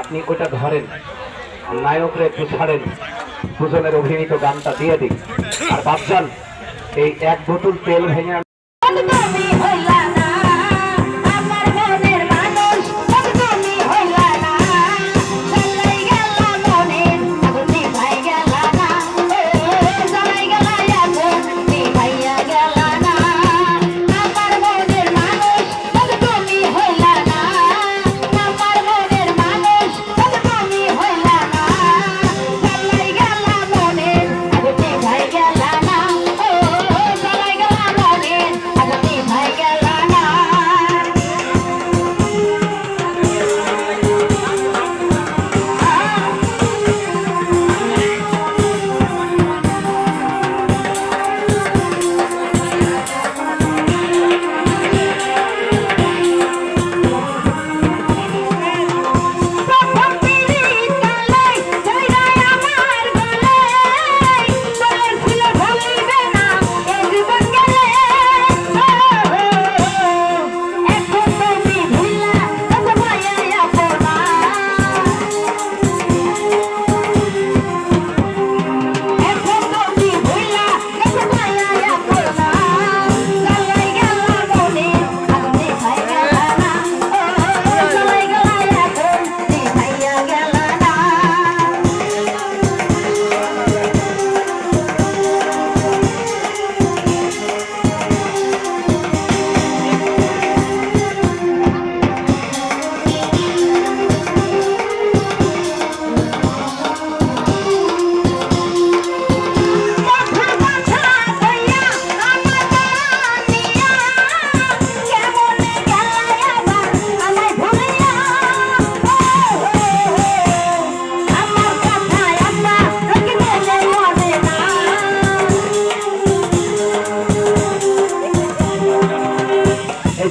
আপনি ওটা ধরেন। নায়করে একটু ছাড়েন। দুজনের অভিনীত গানটা দিয়ে দিন। আর ভাবছেন এই এক বোতল তেল ভেঙে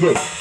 Music.